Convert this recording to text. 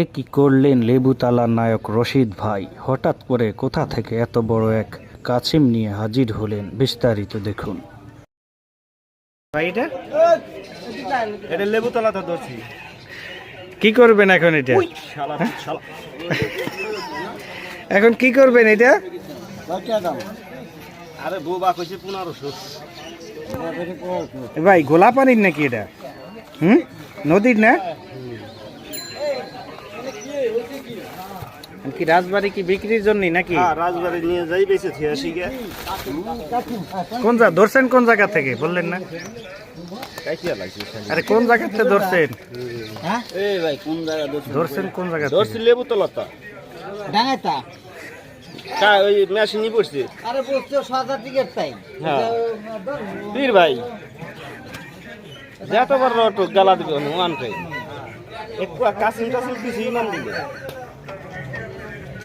এ কি করলেন লেবুতালার নায়ক রশিদ ভাই? হঠাৎ করে কোথা থেকে এত বড় এক কাছিম নিয়ে হাজির হলেন? বিস্তারিত দেখুন। এটা? ধরছি কি করবেন এখন এটা? শালা শালা। এখন কি করবেন এটা? আরে বউ কইছে পনেরোশো। ভাই গোলা পানির নাকি এটা? হুম? নদীর না? কি রাজবাড়ি কি বিক্রির জন্য নাকি? হ্যাঁ রাজবাড়ি নিয়ে যাই বেঁচে থেকে কোন যা ধরছেন কোন জায়গা থেকে? বললেন না। আরে কোন জায়গা থেকে ধরছেন? কোন জায়গা ধরছেন কোন জায়গা ধরছি লেবু তলাতা ওই মেশিনই পড়ছে। আরে বলছো সাদা টিকেট তাই। হ্যাঁ। বীর ভাই। যত বড় রটো গালা দিবে ওয়ান পে একটু কাসিম টাসিম কিছুই নাম দিবে